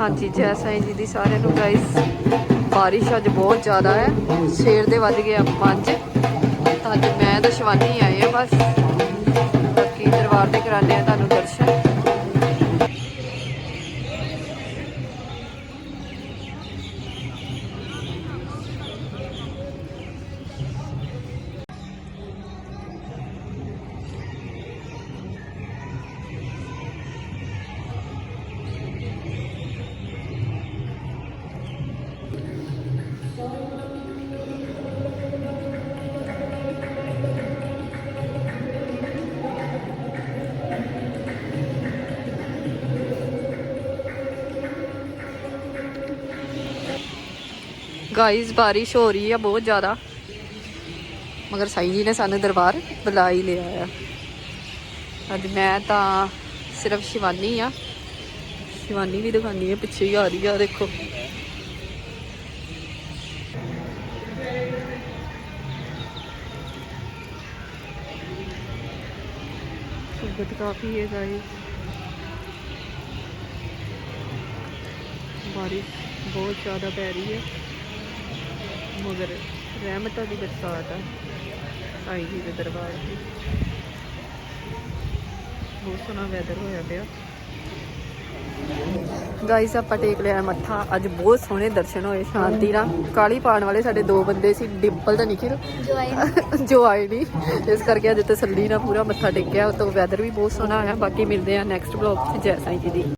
ਹਾਂਜੀ, ਜੈ ਸਾਈਂ ਜੀ ਦੀ ਸਾਰਿਆਂ ਨੂੰ ਗਾਇਸ ਬਾਰਿਸ਼ ਅੱਜ ਬਹੁਤ ਜ਼ਿਆਦਾ ਹੈ। ਸਵੇਰ ਦੇ ਵੱਜ ਗਏ 5 ਤਾਂ ਅੱਜ ਮੈਂ ਤੇ ਸ਼ਵਾਨੀ ਆਏ ਆ ਬਸ। ਬਾਕੀ ਦਰਬਾਰ ਦੇ ਕਰਾਣੇ ਆ, ਤੁਹਾਨੂੰ ਦਰਸ਼ਨ ਗਾਇਸ ਬਾਰਿਸ਼ ਹੋ ਰਹੀ ਆ ਬਹੁਤ ਜ਼ਿਆਦਾ ਮਗਰ ਸਾਈਂ ਜੀ ਨੇ ਸਾਨੂੰ ਦਰਬਾਰ ਬੁਲਾ ਹੀ ਲਿਆ ਆ ਅੱਜ ਮੈਂ ਤਾਂ ਸਿਰਫ ਸ਼ਿਵਾਨੀ ਆ ਸ਼ਿਵਾਨੀ ਵੀ ਦਿਖਾਨੀ ਹੈ ਪਿੱਛੇ ਹੀ ਆ ਰਹੀ ਆ ਦੇਖੋ ਸੰਗਤ ਕਾਫੀ ਹੈ ਗਾਇਸ ਬਾਰਿਸ਼ ਬਹੁਤ ਜ਼ਿਆਦਾ ਪੈ ਰਹੀ ਹੈ ਮਗਰ ਰਹਿਮਤਾਂ ਦੀ ਬਰਸਾਤ ਆ ਸਾਈਂ ਜੀ ਦੇ ਦਰਬਾਰ ਦੀ ਬਹੁਤ ਸੋਹਣਾ ਵੈਦਰ ਹੋਇਆ ਪਿਆ। ਗਾਈਸ ਆਪਾਂ ਟੇਕ ਲਿਆ ਮੱਥਾ। ਅੱਜ ਬਹੁਤ ਸੋਹਣੇ ਦਰਸ਼ਨ ਹੋਏ ਸ਼ਾਂਤੀ ਨਾਲ। ਕਾਲੀ ਪਾਣ ਵਾਲੇ ਸਾਡੇ ਦੋ ਬੰਦੇ ਸੀ ਡਿੰਪਲ ਤੇ ਨਿਖਿਲ। ਜੋ ਆਏ ਨਹੀਂ ਇਸ ਕਰਕੇ ਅੱਜ ਤਸੱਲੀ ਨਾਲ ਪੂਰਾ ਮੱਥਾ ਟੇਕਿਆ ਉਤੋਂ ਵੈਦਰ ਵੀ ਬਹੁਤ ਸੋਹਣਾ ਆਇਆ ਬਾਕੀ ਮਿਲਦੇ ਆ ਨੈਕਸਟ ਬਲੌਗ 'ਚ ਜੈ ਸਾਈਂ ਜੀ ਦੀ।